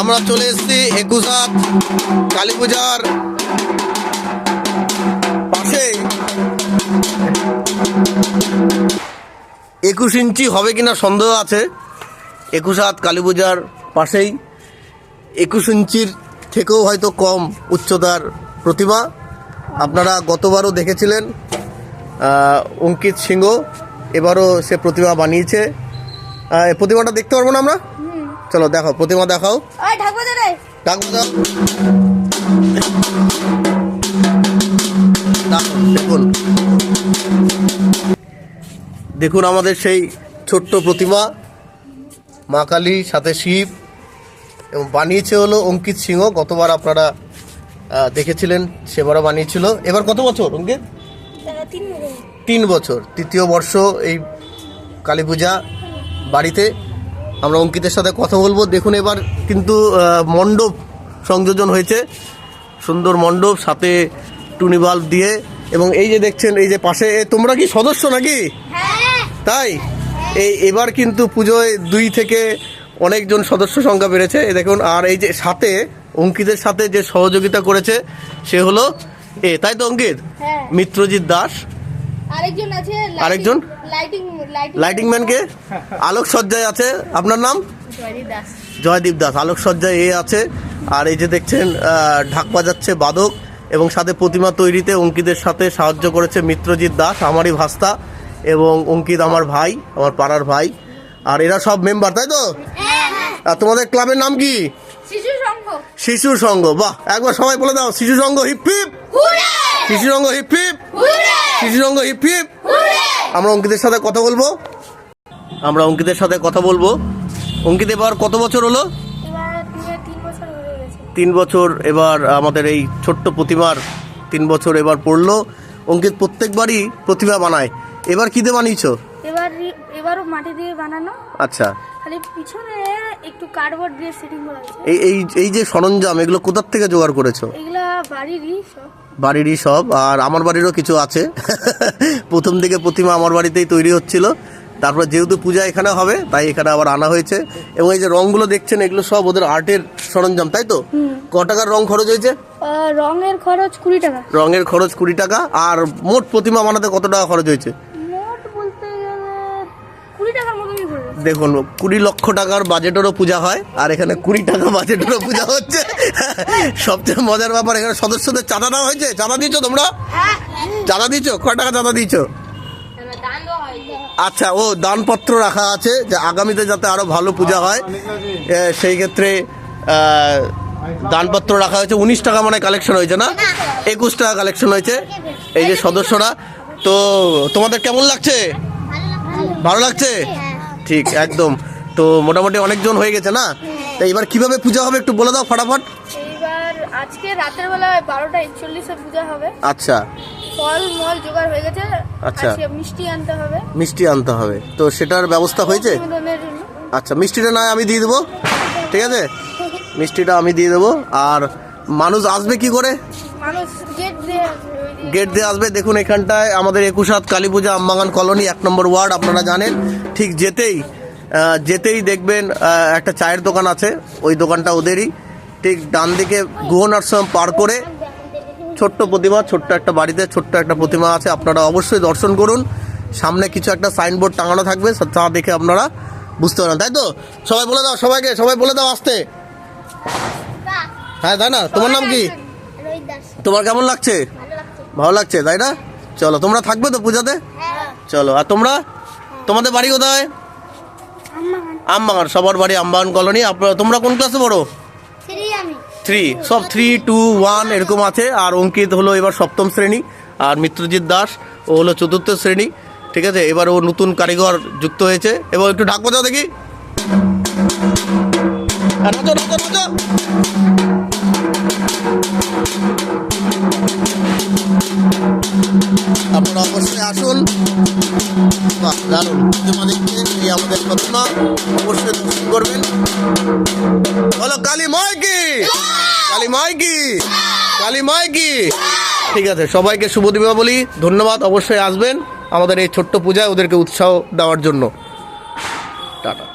আমরা চলে এসেছি একুশ হাত কালী পূজার পাশে। একুশ ইঞ্চি হবে কিনা সন্দেহ আছে। একুশ হাত কালী পূজার পাশেই একুশ ইঞ্চির থেকেও হয়তো কম উচ্চতার প্রতিমা। আপনারা গতবারও দেখেছিলেন অঙ্কিত সিংহ। এবারও সে প্রতিমা বানিয়েছে। প্রতিমাটা দেখতে পারব না আমরা? চলো দেখো প্রতিমা দেখাও। ডাকবো দাও দেখুন দেখুন। আমাদের সেই ছোট্ট প্রতিমা। মা কালী সাথে শিব। এবং বানিয়েছে হলো অঙ্কিত সিংহ। গতবার আপনারা দেখেছিলেন সেবারও বানিয়েছিল। এবার কত বছর অঙ্কিত? তিন বছর। তৃতীয় বর্ষ এই কালী পূজা বাড়িতে। আমরা অঙ্কিতের সাথে কথা বলব। দেখুন এবার কিন্তু মণ্ডপ সংযোজন হয়েছে। সুন্দর মণ্ডপ সাথে টুনি বাল্ব দিয়ে। এবং এই যে দেখছেন এই যে পাশে তোমরা কি সদস্য নাকি? হ্যাঁ। তাই? এই এবার কিন্তু পুজোয় দুই থেকে অনেকজন সদস্য সংখ্যা বেড়েছে। দেখুন আর এই যে সাথে অঙ্কিতের সাথে যে সহযোগিতা করেছে সে হলো এ। তাই তো অঙ্কিত? হ্যাঁ। মিত্রজিৎ দাস। আরেকজন আছে আরেকজন? লাইটিং লাইটিং লাইটিং ম্যানকে আলোক সজ্জায় আছে। আপনার নাম? জয়দীপ দাস। জয়দীপ দাস। আলোক সজ্জায় এ আছে। আর এই যে দেখছেন ঢাক বাজাচ্ছে বাদক এবং সাথে প্রতিমা তৈরিতে অঙ্কিতের সাথে সাহায্য করেছে মিত্রজিৎ দাস আমারই ভাস্তা এবং অঙ্কিত আমার ভাই আমার পাড়ার ভাই। আর এরা সব মেম্বার তাই তো? আর তোমাদের ক্লাবের নাম কি? শিশু সংঘ। শিশু সংঘ। বাহ একবার সবাই বলে দাও শিশু সংঘ হিপ হিপ শিশু সংঘ হিপ হিপ হুরে শিশু সংঘ হিপ আমরা অঙ্কিতের সাথে কথা বলব। আমরা অঙ্কিতের সাথে কথা বলব। অঙ্কিত এবার কত বছর হলো? তিন বছর গেছে তিন বছর এবার আমাদের এই ছোট্ট প্রতিমার তিন বছর এবার পড়ল। অঙ্কিত প্রত্যেকবারই প্রতিমা বানায়। এবার কী দিয়ে বানিয়েছ? এবার এবারও মাটি দিয়ে বানানো। আচ্ছা। খালি পিছনে একটু কার্ডবোর্ড দিয়ে সেটিং করা আছে এই এই এই যে সরঞ্জাম এগুলো কোথার থেকে জোগাড় করেছ? এগুলা বাড়িরই সব। আর আমার বাড়িরও কিছু আছে। প্রথম দিকে প্রতিমা আমার বাড়িতেই তৈরি হচ্ছিল। তারপর যেহেতু পূজা এখানে হবে তাই এখানে আবার আনা হয়েছে। এবং এই যে রংগুলো দেখছেন এগুলো সব ওদের আর্টের সরঞ্জাম তাই তো? ক টাকার রং খরচ হয়েছে? রঙের খরচ কুড়ি টাকা। রঙের খরচ কুড়ি টাকা আর মোট প্রতিমা বানাতে কত টাকা খরচ হয়েছে? দেখুন, কুড়ি লক্ষ টাকার বাজেটেরও পূজা হয়, আর এখানে কুড়ি টাকা বাজেটেরও পূজা হচ্ছে। সবচেয়ে মজার ব্যাপার, এখানে সদস্যদের চাঁদা দেওয়া হয়েছে? চাঁদা দিচ্ছ তোমরা? চাঁদা দিচ্ছ ক টাকা চাঁদা হয় আচ্ছা ও দানপত্র রাখা আছে, যে আগামীতে যাতে আরও ভালো পূজা হয়। সেই ক্ষেত্রে দানপত্র রাখা হয়েছে। উনিশ টাকা মানে কালেকশন হয়েছে, না? একুশ টাকা কালেকশন হয়েছে, এই যে সদস্যরা। তো তোমাদের কেমন লাগছে? ভালো লাগছে? ঠিক একদম। তো মোটামুটি অনেকজন হয়ে গেছে না? তো এবার কীভাবে পূজা হবে একটু বলে দাও ফটাফট। আজকে রাতের বেলা বারোটা একচল্লিশে পূজা হবে। আচ্ছা। ফল মল জোগাড় হয়ে গেছে। আচ্ছা। মিষ্টি আনতে হবে। মিষ্টি আনতে হবে। তো সেটার ব্যবস্থা হয়েছে? আচ্ছা মিষ্টিটা নয় আমি দিয়ে দেবো। ঠিক আছে? মিষ্টিটা আমি দিয়ে দেবো। আর মানুষ আসবে কি করে? গেট দিয়ে আসবে, দেখুন এখানটায় আমাদের একুশাত কালী পূজা আমবাগান কলোনি এক নম্বর ওয়ার্ড আপনারা জানেন। ঠিক যেতেই যেতেই দেখবেন একটা চায়ের দোকান আছে ওই দোকানটা ওদেরই। ঠিক ডান দিকে গুহন আশ্রম পার করে ছোট্ট প্রতিমা ছোট্ট একটা বাড়িতে ছোট্ট একটা প্রতিমা আছে। আপনারা অবশ্যই দর্শন করুন। সামনে কিছু একটা সাইনবোর্ড টাঙানো থাকবে তা দেখে আপনারা বুঝতে পারেন তাই তো? সবাই বলে দাও সবাইকে সবাই বলে দাও আসতে। হ্যাঁ তাই না? তোমার নাম কি? তোমার কেমন লাগছে? ভালো লাগছে তাই না? চলো তোমরা থাকবে তো পূজাতে? চলো আর তোমরা? তোমাদের বাড়ি কোথায়? আমবাগান সবার বাড়ি আমবাগান কলোনি। আপনারা তোমরা কোন ক্লাসে পড়ো? থ্রি সব থ্রি টু ওয়ান এরকম আছে। আর অঙ্কিত হলো এবার সপ্তম শ্রেণি আর মিত্রজিৎ দাস ও হলো চতুর্থ শ্রেণি ঠিক আছে? এবার ও নতুন কারিগর যুক্ত হয়েছে। এবং একটু ঢাক বাজাও দেখি। নাচো, নাচো, নাচো। আপনারা অবশ্যই আসুন। আমাদের প্রতিমা অবশ্যই দর্শন করবেন। বলো, কালী মাই কি কালী মাই কি কালী মাই কি ঠিক আছে, সবাইকে শুভ দীপাবলি। ধন্যবাদ, অবশ্যই আসবেন আমাদের এই ছোট্ট পূজায় ওদেরকে উৎসাহ দেওয়ার জন্য। টাটা।